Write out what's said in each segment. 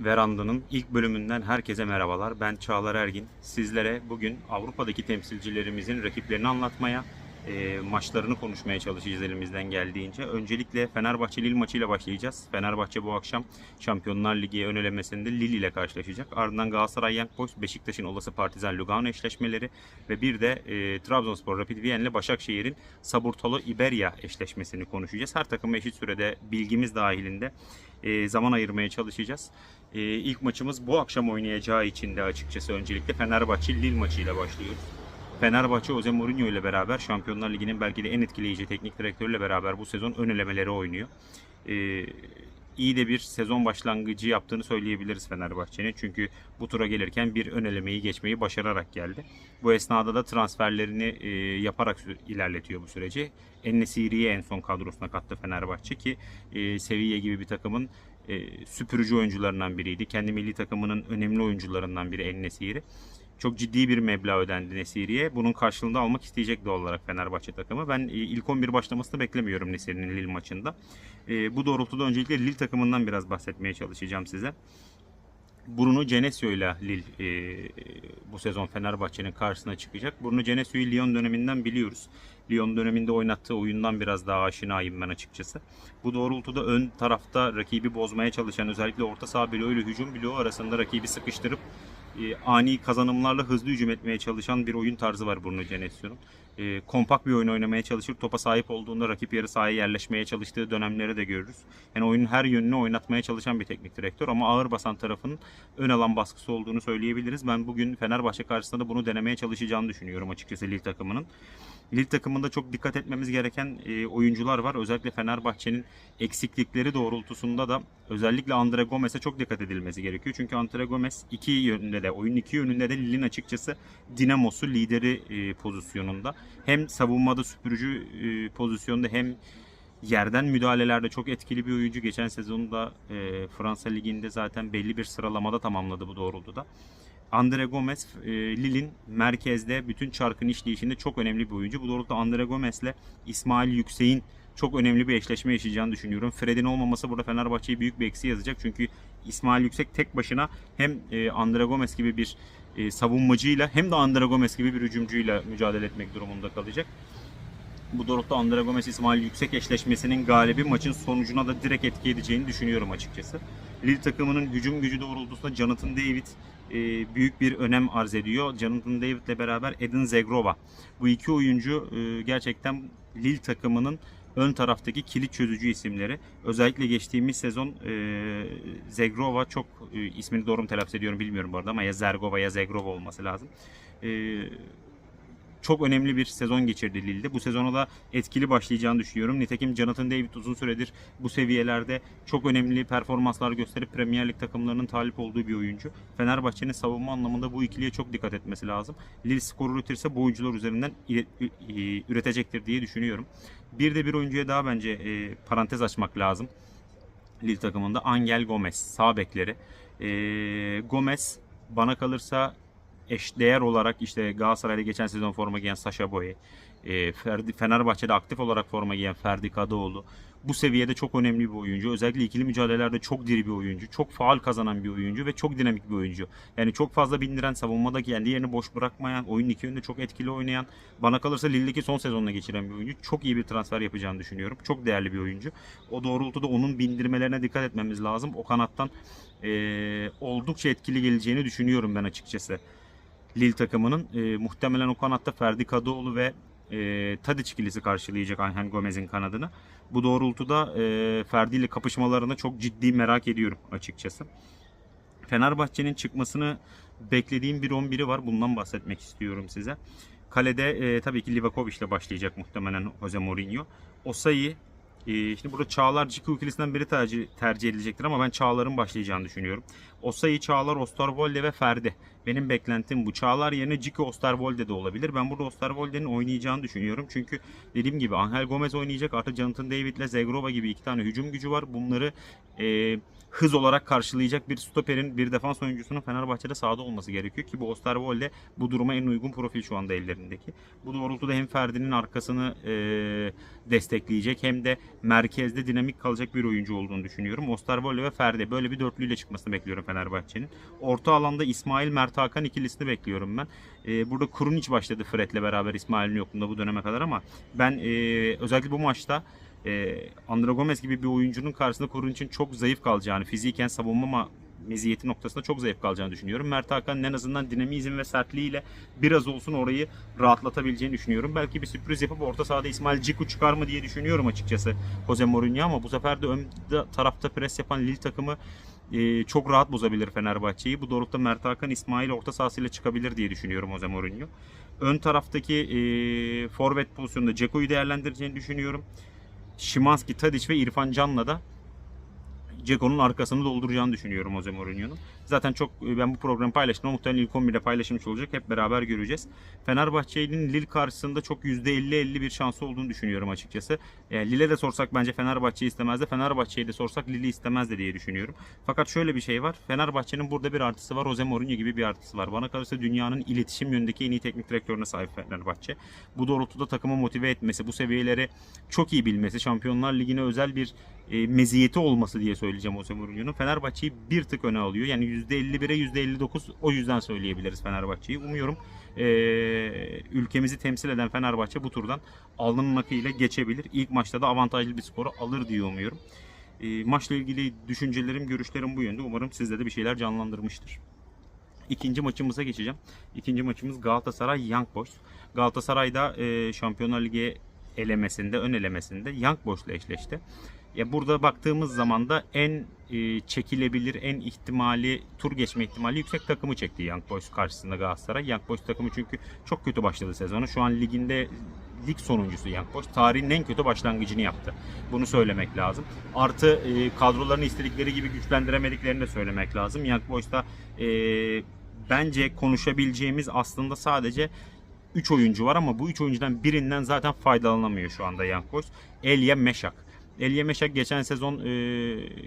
Veranda'nın ilk bölümünden herkese merhabalar. Ben Çağlar Ergin. Sizlere bugün Avrupa'daki temsilcilerimizin rakiplerini anlatmaya, e, maçlarını konuşmaya çalışacağız elimizden geldiğince. Öncelikle Fenerbahçe Lille maçıyla başlayacağız. Fenerbahçe bu akşam Şampiyonlar Ligi ön elemesinde Lille ile karşılaşacak. Ardından Galatasaray Young Boys, Beşiktaş'ın olası Partizan Lugano eşleşmeleri ve bir de e, Trabzonspor Rapid Wien ile Başakşehir'in Saburtalo Iberia eşleşmesini konuşacağız. Her takıma eşit sürede bilgimiz dahilinde e, zaman ayırmaya çalışacağız. E, ilk maçımız bu akşam oynayacağı için de açıkçası öncelikle Fenerbahçe Lille maçıyla başlıyoruz. Fenerbahçe Jose Mourinho ile beraber Şampiyonlar Ligi'nin belki de en etkileyici teknik direktörüyle beraber bu sezon ön elemeleri oynuyor. Ee, iyi de bir sezon başlangıcı yaptığını söyleyebiliriz Fenerbahçe'nin. Çünkü bu tura gelirken bir ön elemeyi geçmeyi başararak geldi. Bu esnada da transferlerini e, yaparak ilerletiyor bu süreci. Ennesiri'yi en son kadrosuna kattı Fenerbahçe ki e, Sevilla gibi bir takımın e, süpürücü oyuncularından biriydi. Kendi milli takımının önemli oyuncularından biri Ennesiri. Çok ciddi bir meblağ ödendi Nesiri'ye. Bunun karşılığında almak isteyecek doğal olarak Fenerbahçe takımı. Ben e, ilk 11 başlamasını beklemiyorum Nesiri'nin Lille maçında. E, bu doğrultuda öncelikle Lille takımından biraz bahsetmeye çalışacağım size. Bruno Genesio ile Lille e, bu sezon Fenerbahçe'nin karşısına çıkacak. Bruno Genesio'yu Lyon döneminden biliyoruz. Lyon döneminde oynattığı oyundan biraz daha aşinayım ben açıkçası. Bu doğrultuda ön tarafta rakibi bozmaya çalışan özellikle orta saha bloğu ile hücum bloğu arasında rakibi sıkıştırıp e, ani kazanımlarla hızlı hücum etmeye çalışan bir oyun tarzı var Bruno Genesio'nun. E, kompakt bir oyun oynamaya çalışır. Topa sahip olduğunda rakip yarı sahaya yerleşmeye çalıştığı dönemleri de görürüz. Yani oyunun her yönünü oynatmaya çalışan bir teknik direktör ama ağır basan tarafının ön alan baskısı olduğunu söyleyebiliriz. Ben bugün Fenerbahçe karşısında da bunu denemeye çalışacağını düşünüyorum açıkçası Lille takımının. Lille takımında çok dikkat etmemiz gereken e, oyuncular var. Özellikle Fenerbahçe'nin eksiklikleri doğrultusunda da özellikle Andre Gomez'e çok dikkat edilmesi gerekiyor. Çünkü Andre Gomez iki yönünde de, oyunun iki yönünde de Lille'in açıkçası dinamosu, lideri e, pozisyonunda. Hem savunmada süpürücü e, pozisyonda hem yerden müdahalelerde çok etkili bir oyuncu. Geçen sezonda e, Fransa Ligi'nde zaten belli bir sıralamada tamamladı bu doğrultuda. Andre Gomez e, Lille'in merkezde bütün çarkın işleyişinde çok önemli bir oyuncu. Bu doğrultuda Andre Gomez'le İsmail Yüksek'in çok önemli bir eşleşme yaşayacağını düşünüyorum. Fred'in olmaması burada Fenerbahçe'ye büyük bir eksi yazacak. Çünkü İsmail Yüksek tek başına hem e, Andre Gomez gibi bir e, savunmacıyla hem de Andre Gomez gibi bir hücumcuyla mücadele etmek durumunda kalacak. Bu doğrultuda Andre Gomez İsmail Yüksek eşleşmesinin galibi maçın sonucuna da direkt etki edeceğini düşünüyorum açıkçası. Lille takımının hücum gücü doğrultusunda Jonathan David büyük bir önem arz ediyor. Jonathan David ile beraber Edin Zegrova. Bu iki oyuncu e, gerçekten Lille takımının ön taraftaki kilit çözücü isimleri. Özellikle geçtiğimiz sezon e, Zegrova çok e, ismini doğru mu telaffuz ediyorum bilmiyorum bu arada ama ya Zergova ya Zegrova olması lazım. E, çok önemli bir sezon geçirdi Lille'de. Bu sezona da etkili başlayacağını düşünüyorum. Nitekim Jonathan David uzun süredir bu seviyelerde çok önemli performanslar gösterip Premier Lig takımlarının talip olduğu bir oyuncu. Fenerbahçe'nin savunma anlamında bu ikiliye çok dikkat etmesi lazım. Lille skor üretirse bu oyuncular üzerinden üretecektir diye düşünüyorum. Bir de bir oyuncuya daha bence e, parantez açmak lazım. Lille takımında Angel Gomez sağ bekleri. E, Gomez bana kalırsa eşdeğer olarak işte Galatasaray'da geçen sezon forma giyen Sasha Boye, e, Ferdi, Fenerbahçe'de aktif olarak forma giyen Ferdi Kadıoğlu. Bu seviyede çok önemli bir oyuncu. Özellikle ikili mücadelelerde çok diri bir oyuncu. Çok faal kazanan bir oyuncu ve çok dinamik bir oyuncu. Yani çok fazla bindiren, savunmada kendi yerini boş bırakmayan, oyunun iki yönünde çok etkili oynayan, bana kalırsa Lille'deki son sezonuna geçiren bir oyuncu. Çok iyi bir transfer yapacağını düşünüyorum. Çok değerli bir oyuncu. O doğrultuda onun bindirmelerine dikkat etmemiz lazım. O kanattan e, oldukça etkili geleceğini düşünüyorum ben açıkçası. Lille takımının. E, muhtemelen o kanatta Ferdi Kadıoğlu ve e, Tadic ikilisi karşılayacak Angel Gomez'in kanadını. Bu doğrultuda e, Ferdi ile kapışmalarını çok ciddi merak ediyorum açıkçası. Fenerbahçe'nin çıkmasını beklediğim bir 11'i var. Bundan bahsetmek istiyorum size. Kalede e, tabii ki Livakovic ile başlayacak muhtemelen Jose Mourinho. Osayi, e, şimdi burada Çağlar Ciku ikilisinden biri tercih, tercih edilecektir ama ben Çağlar'ın başlayacağını düşünüyorum. Osayi, Çağlar, Osterwolde ve Ferdi. Benim beklentim bu. Çağlar yerine Cico Osterwolde de olabilir. Ben burada Osterwolde'nin oynayacağını düşünüyorum. Çünkü dediğim gibi Angel Gomez oynayacak. Artı Jonathan David ile Zegrova gibi iki tane hücum gücü var. Bunları e, hız olarak karşılayacak bir stoperin, bir defans oyuncusunun Fenerbahçe'de sahada olması gerekiyor ki bu Osterwolde bu duruma en uygun profil şu anda ellerindeki. Bu doğrultuda hem Ferdi'nin arkasını e, destekleyecek hem de merkezde dinamik kalacak bir oyuncu olduğunu düşünüyorum. Osterwolde ve Ferdi böyle bir dörtlüyle çıkmasını bekliyorum Fenerbahçe'nin. Orta alanda İsmail Mert Hakan ikilisini bekliyorum ben. E, burada Kurunic başladı Fred'le beraber İsmail'in yokluğunda bu döneme kadar ama ben e, özellikle bu maçta e, Andra Gomez gibi bir oyuncunun karşısında Kurunic'in çok zayıf kalacağını, fiziken savunma ma- meziyeti noktasında çok zayıf kalacağını düşünüyorum. Mert Hakan'ın en azından dinamizm ve sertliğiyle biraz olsun orayı rahatlatabileceğini düşünüyorum. Belki bir sürpriz yapıp orta sahada İsmail Ciku çıkar mı diye düşünüyorum açıkçası Jose Mourinho ama bu sefer de ön tarafta pres yapan Lille takımı e, çok rahat bozabilir Fenerbahçe'yi. Bu doğrultuda Mert Hakan İsmail orta sahasıyla çıkabilir diye düşünüyorum Jose Mourinho. Ön taraftaki e, forvet pozisyonunda Ceko'yu değerlendireceğini düşünüyorum. Şimanski, Tadic ve İrfan Can'la da Ceko'nun arkasını dolduracağını düşünüyorum Jose Mourinho'nun. Zaten çok e, ben bu programı paylaştım. Muhtemelen ilk 11'de paylaşılmış olacak. Hep beraber göreceğiz. Fenerbahçe'nin Lille karşısında çok %50-50 bir şansı olduğunu düşünüyorum açıkçası. Yani Lille de sorsak bence Fenerbahçe'yi istemez de Fenerbahçe'yi de sorsak Lille'i istemez de diye düşünüyorum. Fakat şöyle bir şey var. Fenerbahçe'nin burada bir artısı var. Jose Mourinho gibi bir artısı var. Bana kalırsa dünyanın iletişim yönündeki en iyi teknik direktörüne sahip Fenerbahçe. Bu doğrultuda takımı motive etmesi, bu seviyeleri çok iyi bilmesi, Şampiyonlar Ligi'ne özel bir e, meziyeti olması diye söyleyeceğim Jose Mourinho'nun. Fenerbahçe'yi bir tık öne alıyor. Yani %51'e %59 o yüzden söyleyebiliriz Fenerbahçe'yi. Umuyorum e, ülkemizi temsil eden Fenerbahçe bu turdan alnının akıyla geçebilir. İlk maçta da avantajlı bir skoru alır diye umuyorum. E, maçla ilgili düşüncelerim, görüşlerim bu yönde. Umarım sizde de bir şeyler canlandırmıştır. İkinci maçımıza geçeceğim. İkinci maçımız Galatasaray Young Boys. Galatasaray'da e, Şampiyonlar Ligi elemesinde, ön elemesinde Young Boys'la eşleşti. Ya burada baktığımız zaman da en e, çekilebilir, en ihtimali tur geçme ihtimali yüksek takımı çekti Young Boys karşısında Galatasaray. Young Boys takımı çünkü çok kötü başladı sezonu. Şu an liginde lig sonuncusu Young Boys. Tarihin en kötü başlangıcını yaptı. Bunu söylemek lazım. Artı e, kadrolarını istedikleri gibi güçlendiremediklerini de söylemek lazım. Young Boys'ta e, bence konuşabileceğimiz aslında sadece 3 oyuncu var ama bu 3 oyuncudan birinden zaten faydalanamıyor şu anda Young Boys. Elia Meşak. Elia Meşak geçen sezon e,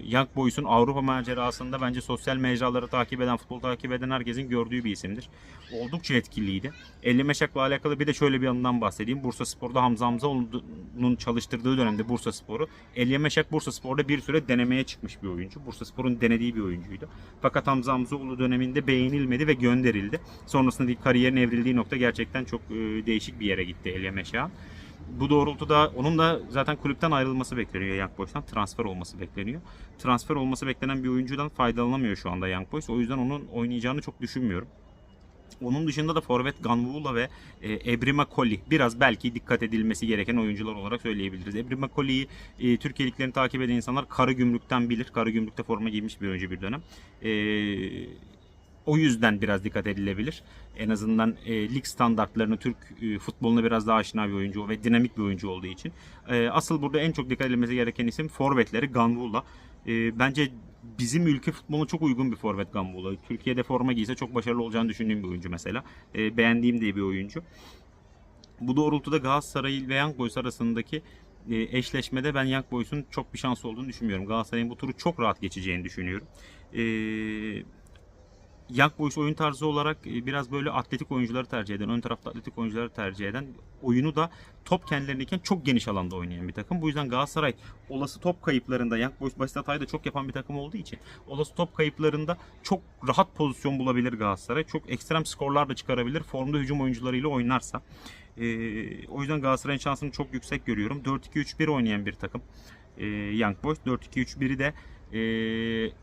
Young Boys'un Avrupa macerasında bence sosyal mecraları takip eden, futbol takip eden herkesin gördüğü bir isimdir. Oldukça etkiliydi. Elia Meşak'la alakalı bir de şöyle bir anından bahsedeyim. Bursa Spor'da Hamza Hamzaoğlu'nun çalıştırdığı dönemde Bursa Spor'u. Elia Meşak Bursa Spor'da bir süre denemeye çıkmış bir oyuncu. Bursa Spor'un denediği bir oyuncuydu. Fakat Hamza Hamzaoğlu döneminde beğenilmedi ve gönderildi. Sonrasında kariyerin evrildiği nokta gerçekten çok e, değişik bir yere gitti Elia Meşak'ın bu doğrultuda onun da zaten kulüpten ayrılması bekleniyor Young Boys'tan. Transfer olması bekleniyor. Transfer olması beklenen bir oyuncudan faydalanamıyor şu anda Young Boys. O yüzden onun oynayacağını çok düşünmüyorum. Onun dışında da Forvet Ganvula ve e, Ebrima Koli biraz belki dikkat edilmesi gereken oyuncular olarak söyleyebiliriz. Ebrima Koli'yi e, Türkiye liglerini takip eden insanlar Karı Gümrük'ten bilir. Karı Gümrük'te forma giymiş bir oyuncu bir dönem. E, o yüzden biraz dikkat edilebilir. En azından e, lig standartlarını Türk e, futboluna biraz daha aşina bir oyuncu ve dinamik bir oyuncu olduğu için. E, asıl burada en çok dikkat edilmesi gereken isim forvetleri Ganvula. E, bence bizim ülke futboluna çok uygun bir forvet Ganvula. Türkiye'de forma giyse çok başarılı olacağını düşündüğüm bir oyuncu mesela. E, beğendiğim de bir oyuncu. Bu doğrultuda Galatasaray ve Young Boys arasındaki e, eşleşmede ben Young Boys'un çok bir şansı olduğunu düşünmüyorum. Galatasaray'ın bu turu çok rahat geçeceğini düşünüyorum. Eee Young Boys oyun tarzı olarak e, biraz böyle atletik oyuncuları tercih eden, ön tarafta atletik oyuncuları tercih eden, oyunu da top kendilerindeyken çok geniş alanda oynayan bir takım. Bu yüzden Galatasaray olası top kayıplarında Young Boys basit hatayı da çok yapan bir takım olduğu için olası top kayıplarında çok rahat pozisyon bulabilir Galatasaray. Çok ekstrem skorlar da çıkarabilir formda hücum oyuncularıyla oynarsa. Ee, o yüzden Galatasaray'ın şansını çok yüksek görüyorum. 4-2-3-1 oynayan bir takım ee, Young Boys. 4-2-3-1'i de e,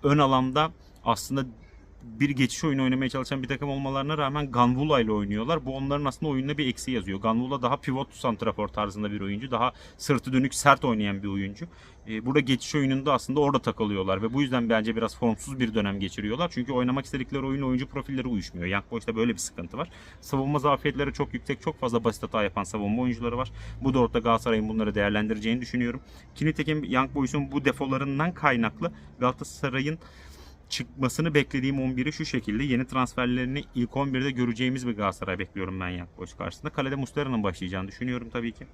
ön alanda aslında bir geçiş oyunu oynamaya çalışan bir takım olmalarına rağmen Ganvula ile oynuyorlar. Bu onların aslında oyununa bir eksi yazıyor. Ganvula daha pivot santrafor tarzında bir oyuncu. Daha sırtı dönük sert oynayan bir oyuncu. Ee, burada geçiş oyununda aslında orada takılıyorlar ve bu yüzden bence biraz formsuz bir dönem geçiriyorlar. Çünkü oynamak istedikleri oyun oyuncu profilleri uyuşmuyor. Young Boys'ta böyle bir sıkıntı var. Savunma zafiyetleri çok yüksek. Çok fazla basit hata yapan savunma oyuncuları var. Bu doğrultuda Galatasaray'ın bunları değerlendireceğini düşünüyorum. Ki nitekim Young Boys'un bu defolarından kaynaklı Galatasaray'ın çıkmasını beklediğim 11'i şu şekilde. Yeni transferlerini ilk 11'de göreceğimiz bir Galatasaray bekliyorum ben Boys karşısında. Kalede Muslera'nın başlayacağını düşünüyorum tabii ki.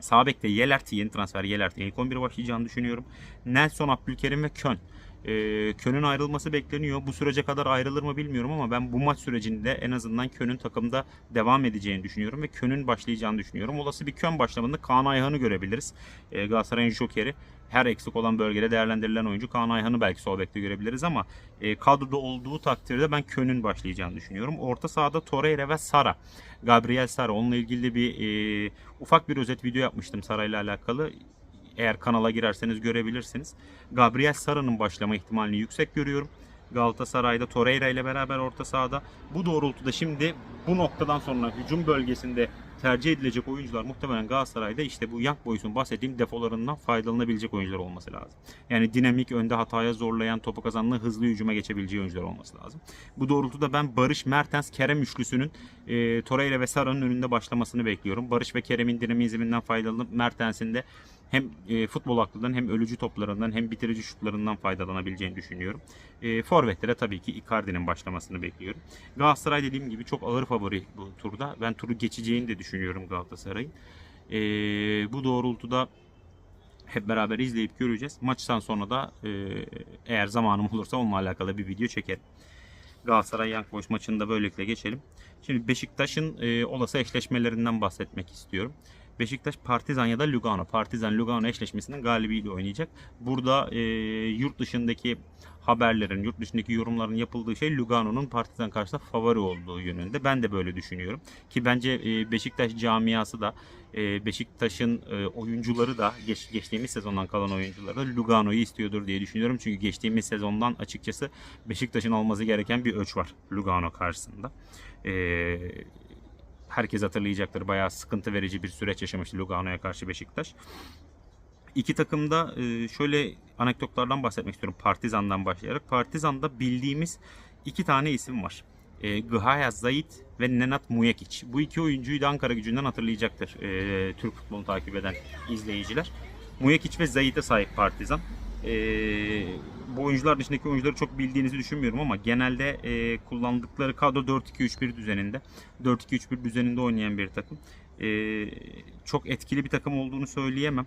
Sağ bekte Yelert, yeni transfer Yelert ilk 11'e başlayacağını düşünüyorum. Nelson, Abdülkerim ve Kön. Ee, Kön'ün ayrılması bekleniyor. Bu sürece kadar ayrılır mı bilmiyorum ama ben bu maç sürecinde en azından Kön'ün takımda devam edeceğini düşünüyorum ve Kön'ün başlayacağını düşünüyorum. Olası bir Kön başlamında Kaan Ayhan'ı görebiliriz. Ee, Galatasaray'ın jokeri. Her eksik olan bölgede değerlendirilen oyuncu Kaan Ayhan'ı belki sol görebiliriz ama e, kadroda olduğu takdirde ben Kön'ün başlayacağını düşünüyorum. Orta sahada Torreira ve Sara. Gabriel Sara. Onunla ilgili bir e, ufak bir özet video yapmıştım Sara ile alakalı. Eğer kanala girerseniz görebilirsiniz. Gabriel Sara'nın başlama ihtimalini yüksek görüyorum. Galatasaray'da Torreira ile beraber orta sahada. Bu doğrultuda şimdi bu noktadan sonra hücum bölgesinde tercih edilecek oyuncular muhtemelen Galatasaray'da işte bu Young Boys'un bahsettiğim defolarından faydalanabilecek oyuncular olması lazım. Yani dinamik, önde hataya zorlayan, topu kazanma, hızlı hücuma geçebileceği oyuncular olması lazım. Bu doğrultuda ben Barış, Mertens, Kerem üçlüsünün e, Torreira ve Sara'nın önünde başlamasını bekliyorum. Barış ve Kerem'in dinamizminden faydalanıp Mertens'in de hem e, futbol aklından hem ölücü toplarından hem bitirici şutlarından faydalanabileceğini düşünüyorum. E, Forvetlere tabii ki Icardi'nin başlamasını bekliyorum. Galatasaray dediğim gibi çok ağır favori bu turda. Ben turu geçeceğini de düşünüyorum Galatasaray'ın. E, bu doğrultuda hep beraber izleyip göreceğiz. Maçtan sonra da e, eğer zamanım olursa onunla alakalı bir video çekerim. Galatasaray Young Boys maçını da böylelikle geçelim. Şimdi Beşiktaş'ın e, olası eşleşmelerinden bahsetmek istiyorum. Beşiktaş Partizan ya da Lugano. Partizan Lugano eşleşmesinin galibiyle oynayacak. Burada e, yurt dışındaki haberlerin, yurt dışındaki yorumların yapıldığı şey Lugano'nun Partizan karşısında favori olduğu yönünde. Ben de böyle düşünüyorum. Ki bence e, Beşiktaş camiası da e, Beşiktaş'ın e, oyuncuları da geç, geçtiğimiz sezondan kalan oyuncuları da Lugano'yu istiyordur diye düşünüyorum. Çünkü geçtiğimiz sezondan açıkçası Beşiktaş'ın alması gereken bir ölç var Lugano karşısında. E, herkes hatırlayacaktır. Bayağı sıkıntı verici bir süreç yaşamıştı Lugano'ya karşı Beşiktaş. İki takımda e, şöyle anekdotlardan bahsetmek istiyorum. Partizan'dan başlayarak. Partizan'da bildiğimiz iki tane isim var. E, Gıhaya Zayit ve Nenat Muyekic. Bu iki oyuncuyu da Ankara gücünden hatırlayacaktır. E, Türk futbolunu takip eden izleyiciler. Muyekic ve Zayit'e sahip Partizan. E, bu oyuncular dışındaki oyuncuları çok bildiğinizi düşünmüyorum ama genelde e, kullandıkları kadro 4-2-3-1 düzeninde. 4-2-3-1 düzeninde oynayan bir takım. E, çok etkili bir takım olduğunu söyleyemem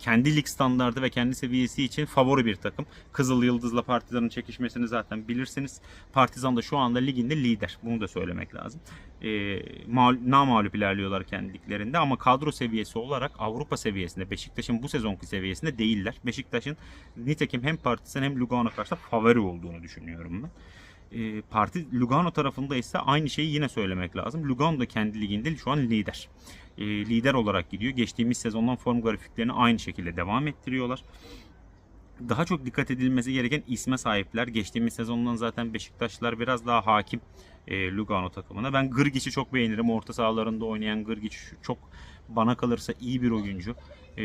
kendi lig standardı ve kendi seviyesi için favori bir takım. Kızıl Yıldız'la Partizan'ın çekişmesini zaten bilirsiniz. Partizan da şu anda liginde lider. Bunu da söylemek lazım. E, mal, namağlup ilerliyorlar kendi liglerinde ama kadro seviyesi olarak Avrupa seviyesinde Beşiktaş'ın bu sezonki seviyesinde değiller. Beşiktaş'ın nitekim hem Partizan hem Lugano karşı favori olduğunu düşünüyorum ben e, parti Lugano tarafında ise aynı şeyi yine söylemek lazım. Lugano da kendi liginde şu an lider. E, lider olarak gidiyor. Geçtiğimiz sezondan form grafiklerini aynı şekilde devam ettiriyorlar. Daha çok dikkat edilmesi gereken isme sahipler. Geçtiğimiz sezondan zaten Beşiktaşlılar biraz daha hakim e, Lugano takımına. Ben Grgic'i çok beğenirim. Orta sahalarında oynayan Grgic çok bana kalırsa iyi bir oyuncu. E,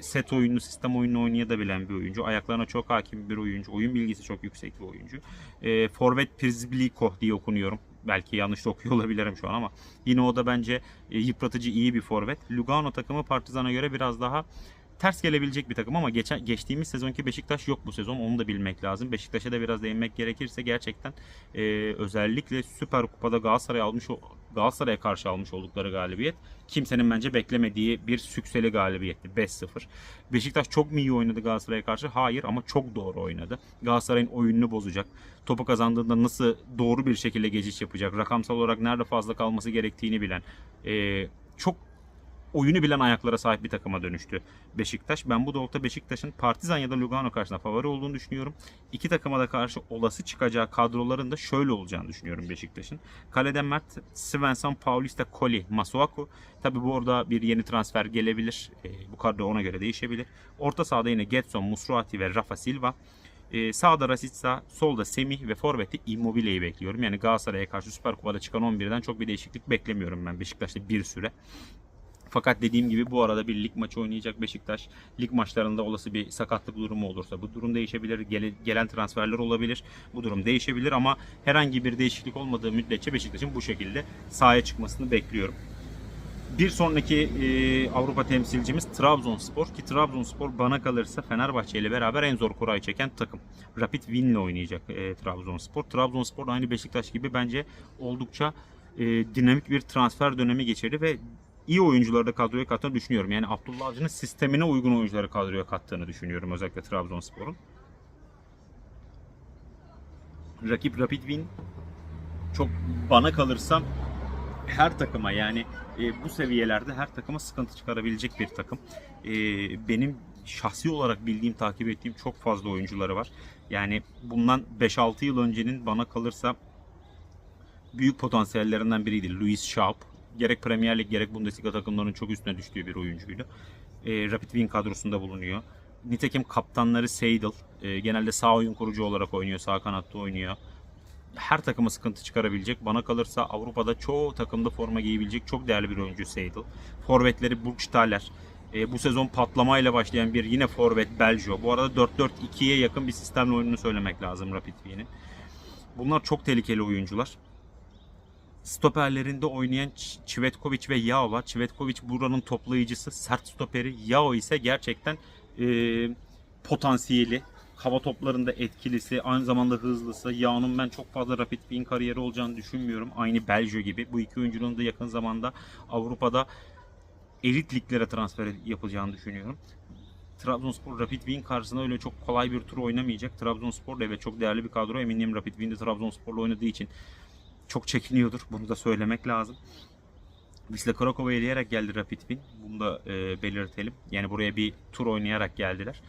set oyunu, sistem oyunu oynayabilen bir oyuncu. Ayaklarına çok hakim bir oyuncu. Oyun bilgisi çok yüksek bir oyuncu. E, Forvet Prizbliko diye okunuyorum. Belki yanlış okuyor olabilirim şu an ama yine o da bence e, yıpratıcı iyi bir forvet. Lugano takımı Partizan'a göre biraz daha ters gelebilecek bir takım ama geçen geçtiğimiz sezonki Beşiktaş yok bu sezon. Onu da bilmek lazım. Beşiktaş'a da biraz değinmek gerekirse gerçekten e, özellikle Süper Kupa'da Galatasaray almış Galatasaray'a karşı almış oldukları galibiyet kimsenin bence beklemediği bir sükseli galibiyetti 5-0. Beşiktaş çok mu iyi oynadı Galatasaray'a karşı? Hayır ama çok doğru oynadı. Galatasaray'ın oyununu bozacak. Topu kazandığında nasıl doğru bir şekilde geçiş yapacak. Rakamsal olarak nerede fazla kalması gerektiğini bilen. E, çok oyunu bilen ayaklara sahip bir takıma dönüştü Beşiktaş. Ben bu doğrultuda Beşiktaş'ın Partizan ya da Lugano karşısında favori olduğunu düşünüyorum. İki takıma da karşı olası çıkacağı kadroların da şöyle olacağını düşünüyorum Beşiktaş'ın. Kaleden Mert, Svensson, Paulista, Koli, Masuaku. Tabi bu orada bir yeni transfer gelebilir. E, bu kadro ona göre değişebilir. Orta sahada yine Getson, Musruati ve Rafa Silva. Ee, sağda Rasitsa, solda Semih ve Forvet'i Immobile'yi bekliyorum. Yani Galatasaray'a karşı Süper Kupa'da çıkan 11'den çok bir değişiklik beklemiyorum ben Beşiktaş'ta bir süre. Fakat dediğim gibi bu arada bir lig maçı oynayacak Beşiktaş. Lig maçlarında olası bir sakatlık durumu olursa bu durum değişebilir. Gele, gelen transferler olabilir. Bu durum değişebilir ama herhangi bir değişiklik olmadığı müddetçe Beşiktaş'ın bu şekilde sahaya çıkmasını bekliyorum. Bir sonraki e, Avrupa temsilcimiz Trabzonspor ki Trabzonspor bana kalırsa Fenerbahçe ile beraber en zor kurayı çeken takım. Rapid Win'le oynayacak e, Trabzonspor. Trabzonspor aynı Beşiktaş gibi bence oldukça e, dinamik bir transfer dönemi geçirdi ve iyi oyuncuları da kadroya kattığını düşünüyorum. Yani Abdullah Avcı'nın sistemine uygun oyuncuları kadroya kattığını düşünüyorum özellikle Trabzonspor'un. Rakip Rapid Wien çok bana kalırsa her takıma yani e, bu seviyelerde her takıma sıkıntı çıkarabilecek bir takım. E, benim şahsi olarak bildiğim, takip ettiğim çok fazla oyuncuları var. Yani bundan 5-6 yıl öncenin bana kalırsa büyük potansiyellerinden biriydi. Luis Schaub. Gerek Premier Lig gerek Bundesliga takımlarının çok üstüne düştüğü bir oyuncuydu. E, Rapid Wien kadrosunda bulunuyor. Nitekim kaptanları Seydel. E, genelde sağ oyun kurucu olarak oynuyor. Sağ kanatta oynuyor her takıma sıkıntı çıkarabilecek. Bana kalırsa Avrupa'da çoğu takımda forma giyebilecek çok değerli bir oyuncu Seydel. Forvetleri Burgstaller. E, bu sezon patlamayla başlayan bir yine forvet Beljo. Bu arada 4-4-2'ye yakın bir sistemle oyununu söylemek lazım Rapid Wien'in. Bunlar çok tehlikeli oyuncular. Stoperlerinde oynayan Çivetkovic ve Yao var. Çivetkovic buranın toplayıcısı, sert stoperi. Yao ise gerçekten e, potansiyeli, hava toplarında etkilisi, aynı zamanda hızlısı. Yao'nun ben çok fazla Rapid Wien kariyeri olacağını düşünmüyorum. Aynı Beljo gibi. Bu iki oyuncunun da yakın zamanda Avrupa'da elit liglere transfer yapılacağını düşünüyorum. Trabzonspor Rapid Wien karşısında öyle çok kolay bir tur oynamayacak. Trabzonspor da evet çok değerli bir kadro. Eminim Rapid Wien'de Trabzonspor'la oynadığı için çok çekiniyordur. Bunu da söylemek lazım. Wisla Krakow'u eleyerek geldi Rapid Wien. Bunu da e, belirtelim. Yani buraya bir tur oynayarak geldiler.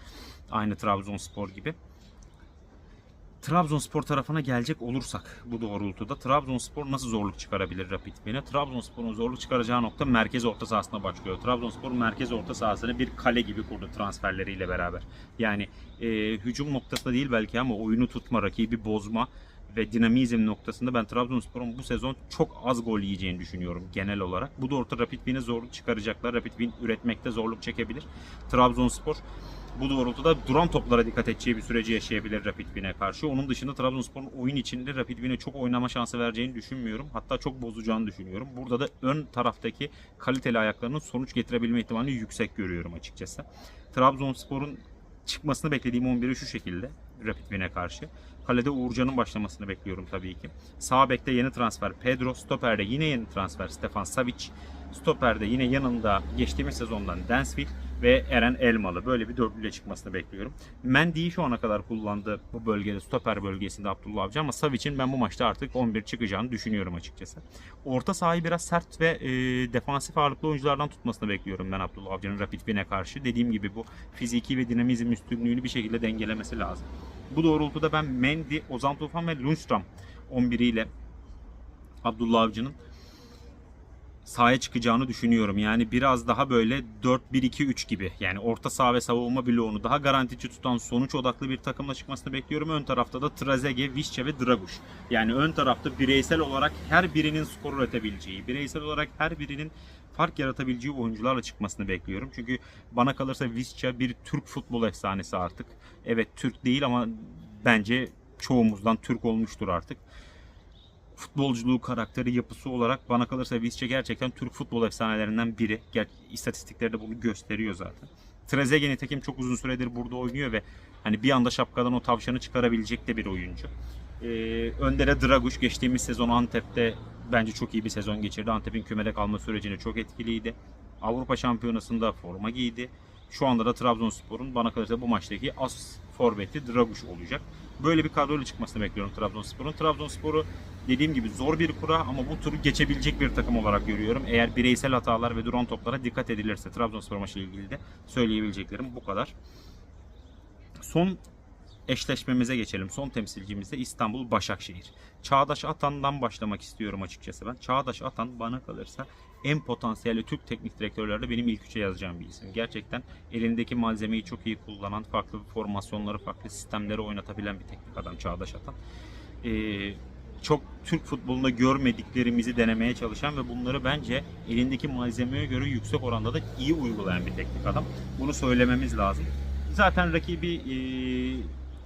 Aynı Trabzonspor gibi. Trabzonspor tarafına gelecek olursak bu doğrultuda Trabzonspor nasıl zorluk çıkarabilir Rapid Wien'e? Trabzonspor'un zorluk çıkaracağı nokta merkez orta sahasına başlıyor. Trabzonspor merkez orta sahasını bir kale gibi kurdu transferleriyle beraber. Yani e, hücum noktasında değil belki ama oyunu tutma, rakibi bozma ve dinamizm noktasında ben Trabzonspor'un bu sezon çok az gol yiyeceğini düşünüyorum genel olarak. Bu doğrultuda Rapid Wien'e zorluk çıkaracaklar. Rapid Wien üretmekte zorluk çekebilir. Trabzonspor bu doğrultuda duran toplara dikkat edeceği bir süreci yaşayabilir Rapid Wien'e karşı. Onun dışında Trabzonspor'un oyun içinde Rapid Wien'e çok oynama şansı vereceğini düşünmüyorum. Hatta çok bozacağını düşünüyorum. Burada da ön taraftaki kaliteli ayaklarının sonuç getirebilme ihtimalini yüksek görüyorum açıkçası. Trabzonspor'un çıkmasını beklediğim 11'i şu şekilde Rapid Wien'e karşı. Kalede Uğurcan'ın başlamasını bekliyorum tabii ki. Sağ bekte yeni transfer Pedro. Stoper'de yine yeni transfer Stefan Savic. Stoper'de yine yanında geçtiğimiz sezondan Dansville ve Eren Elmalı. Böyle bir dörtlüyle çıkmasını bekliyorum. Mendy'yi şu ana kadar kullandı bu bölgede, stoper bölgesinde Abdullah Avcı ama Savic'in ben bu maçta artık 11 çıkacağını düşünüyorum açıkçası. Orta sahayı biraz sert ve e, defansif ağırlıklı oyunculardan tutmasını bekliyorum ben Abdullah Avcı'nın Rapid Wien'e karşı. Dediğim gibi bu fiziki ve dinamizm üstünlüğünü bir şekilde dengelemesi lazım. Bu doğrultuda ben Mendy, Ozan Tufan ve Lundstram 11'iyle Abdullah Avcı'nın sahaya çıkacağını düşünüyorum. Yani biraz daha böyle 4-1-2-3 gibi. Yani orta saha ve savunma bloğunu daha garantici tutan sonuç odaklı bir takımla çıkmasını bekliyorum. Ön tarafta da Trezeguet, Visca ve Draguş. Yani ön tarafta bireysel olarak her birinin skor üretebileceği, bireysel olarak her birinin fark yaratabileceği oyuncularla çıkmasını bekliyorum. Çünkü bana kalırsa Visca bir Türk futbol efsanesi artık. Evet Türk değil ama bence çoğumuzdan Türk olmuştur artık futbolculuğu, karakteri, yapısı olarak bana kalırsa Visca gerçekten Türk futbol efsanelerinden biri. Ger istatistikleri de bunu gösteriyor zaten. Trezeguet nitekim çok uzun süredir burada oynuyor ve hani bir anda şapkadan o tavşanı çıkarabilecek de bir oyuncu. Ee, Önder'e Draguş geçtiğimiz sezon Antep'te bence çok iyi bir sezon geçirdi. Antep'in kümede kalma sürecine çok etkiliydi. Avrupa Şampiyonası'nda forma giydi. Şu anda da Trabzonspor'un bana kalırsa bu maçtaki as forveti Draguş olacak. Böyle bir kadroyla çıkmasını bekliyorum Trabzonspor'un. Trabzonspor'u dediğim gibi zor bir kura ama bu turu geçebilecek bir takım olarak görüyorum. Eğer bireysel hatalar ve duran toplara dikkat edilirse Trabzonspor maçı ilgili de söyleyebileceklerim bu kadar. Son eşleşmemize geçelim. Son temsilcimiz de İstanbul Başakşehir. Çağdaş Atan'dan başlamak istiyorum açıkçası ben. Çağdaş Atan bana kalırsa en potansiyelli Türk teknik direktörlerde benim ilk üçe yazacağım bir isim. Gerçekten elindeki malzemeyi çok iyi kullanan, farklı formasyonları, farklı sistemleri oynatabilen bir teknik adam Çağdaş Atan. Ee, çok Türk futbolunda görmediklerimizi denemeye çalışan ve bunları bence elindeki malzemeye göre yüksek oranda da iyi uygulayan bir teknik adam. Bunu söylememiz lazım. Zaten rakibi e,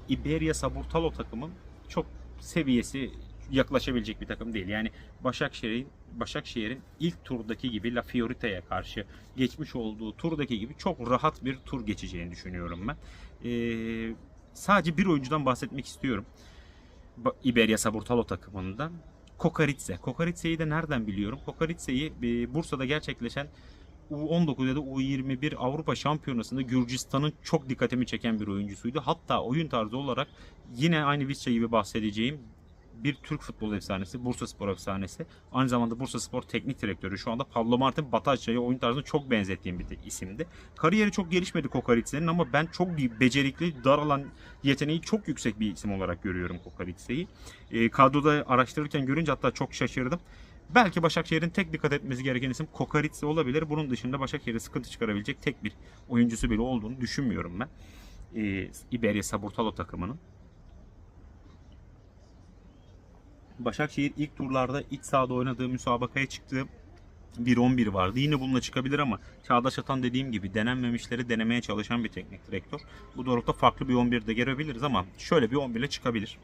Iberia Saburtalo takımın çok seviyesi yaklaşabilecek bir takım değil. Yani Başakşehir'in Başakşehir'in ilk turdaki gibi La Fiorita'ya karşı geçmiş olduğu turdaki gibi çok rahat bir tur geçeceğini düşünüyorum ben. Ee, sadece bir oyuncudan bahsetmek istiyorum. Iberia Saburtalo takımından. Kokaritse. Kokaritse'yi de nereden biliyorum? Kokaritse'yi e, Bursa'da gerçekleşen U19 ya da U21 Avrupa Şampiyonası'nda Gürcistan'ın çok dikkatimi çeken bir oyuncusuydu. Hatta oyun tarzı olarak yine aynı Visca gibi bahsedeceğim bir Türk futbol efsanesi, Bursa Spor efsanesi. Aynı zamanda Bursa Spor teknik direktörü. Şu anda Pablo Martin Bataccia'ya oyun tarzını çok benzettiğim bir isimdi. Kariyeri çok gelişmedi Kokaritse'nin ama ben çok becerikli, dar alan yeteneği çok yüksek bir isim olarak görüyorum Kokaritse'yi. E, kadroda araştırırken görünce hatta çok şaşırdım. Belki Başakşehir'in tek dikkat etmesi gereken isim Kokaritse olabilir. Bunun dışında Başakşehir'e sıkıntı çıkarabilecek tek bir oyuncusu bile olduğunu düşünmüyorum ben. E, Iberia Saburtalo takımının. Başakşehir ilk turlarda iç sahada oynadığı müsabakaya çıktığı bir 11 vardı. Yine bununla çıkabilir ama Çağdaş Atan dediğim gibi denenmemişleri denemeye çalışan bir teknik direktör. Bu doğrultuda farklı bir 11 de görebiliriz ama şöyle bir 11 ile çıkabilir.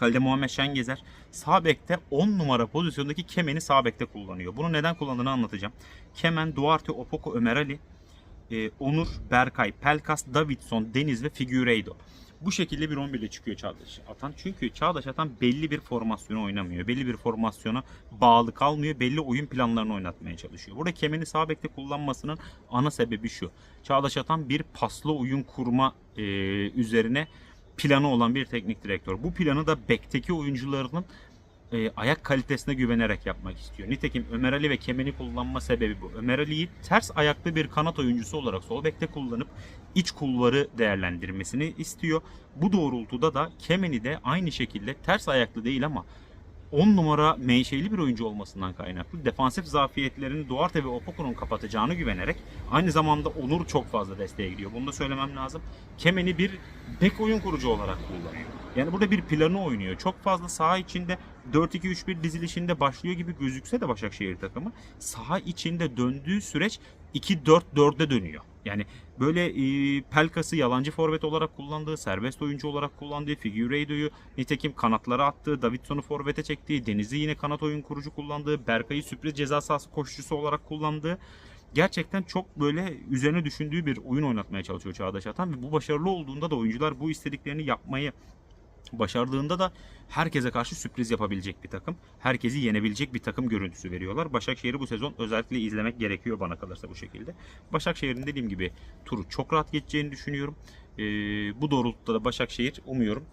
Kalede Muhammed Şengezer sağ bekte 10 numara pozisyondaki Kemen'i sağ bekte kullanıyor. Bunu neden kullandığını anlatacağım. Kemen, Duarte, Opoko, Ömer Ali, e, Onur, Berkay, Pelkas, Davidson, Deniz ve Figueiredo. Bu şekilde bir 11 ile çıkıyor Çağdaş Atan. Çünkü Çağdaş Atan belli bir formasyonu oynamıyor. Belli bir formasyona bağlı kalmıyor. Belli oyun planlarını oynatmaya çalışıyor. Burada Kemen'i sağ bekte kullanmasının ana sebebi şu. Çağdaş Atan bir paslı oyun kurma e, üzerine planı olan bir teknik direktör. Bu planı da bekteki oyuncularının e, ayak kalitesine güvenerek yapmak istiyor. Nitekim Ömer Ali ve Kemen'i kullanma sebebi bu. Ömer Ali'yi ters ayaklı bir kanat oyuncusu olarak sol bekte kullanıp iç kulvarı değerlendirmesini istiyor. Bu doğrultuda da Kemen'i de aynı şekilde ters ayaklı değil ama 10 numara menşeli bir oyuncu olmasından kaynaklı defansif zafiyetlerini Duarte ve Opoku'nun kapatacağını güvenerek aynı zamanda Onur çok fazla desteğe gidiyor. Bunu da söylemem lazım. Kemen'i bir bek oyun kurucu olarak kullanıyor. Yani burada bir planı oynuyor. Çok fazla saha içinde 4-2-3-1 dizilişinde başlıyor gibi gözükse de Başakşehir takımı saha içinde döndüğü süreç 2-4-4'e dönüyor. Yani böyle e, Pelkas'ı yalancı forvet olarak kullandığı, serbest oyuncu olarak kullandığı, Figueiredo'yu nitekim kanatlara attığı, Davidson'u forvete çektiği, Deniz'i yine kanat oyun kurucu kullandığı, Berkay'ı sürpriz ceza sahası koşucusu olarak kullandığı gerçekten çok böyle üzerine düşündüğü bir oyun oynatmaya çalışıyor Çağdaş Atan ve bu başarılı olduğunda da oyuncular bu istediklerini yapmayı başardığında da herkese karşı sürpriz yapabilecek bir takım. Herkesi yenebilecek bir takım görüntüsü veriyorlar. Başakşehir'i bu sezon özellikle izlemek gerekiyor bana kalırsa bu şekilde. Başakşehir'in dediğim gibi turu çok rahat geçeceğini düşünüyorum. Ee, bu doğrultuda da Başakşehir umuyorum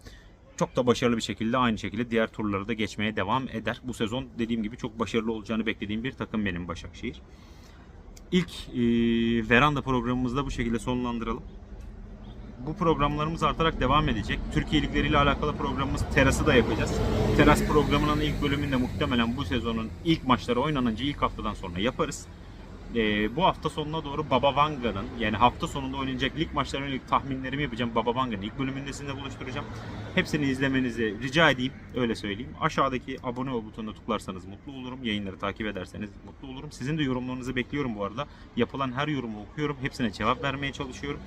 çok da başarılı bir şekilde aynı şekilde diğer turları da geçmeye devam eder. Bu sezon dediğim gibi çok başarılı olacağını beklediğim bir takım benim Başakşehir. İlk e, veranda programımızda bu şekilde sonlandıralım bu programlarımız artarak devam edecek. Türkiye ligleriyle alakalı programımız Teras'ı da yapacağız. Teras programının ilk bölümünde muhtemelen bu sezonun ilk maçları oynanınca ilk haftadan sonra yaparız. Ee, bu hafta sonuna doğru Baba Vanga'nın yani hafta sonunda oynanacak lig maçlarına ilk tahminlerimi yapacağım. Baba Vanga'nın ilk bölümünde sizinle buluşturacağım. Hepsini izlemenizi rica edeyim. Öyle söyleyeyim. Aşağıdaki abone ol butonuna tıklarsanız mutlu olurum. Yayınları takip ederseniz mutlu olurum. Sizin de yorumlarınızı bekliyorum bu arada. Yapılan her yorumu okuyorum. Hepsine cevap vermeye çalışıyorum.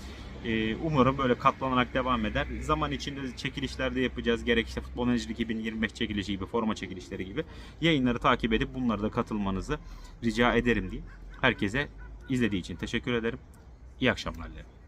Ee, umarım böyle katlanarak devam eder. Zaman içinde çekilişler de yapacağız. Gerek işte Futbol Manager 2025 çekilişi gibi, forma çekilişleri gibi. Yayınları takip edip bunlara da katılmanızı rica ederim diyeyim. Herkese izlediği için teşekkür ederim. İyi akşamlar dilerim.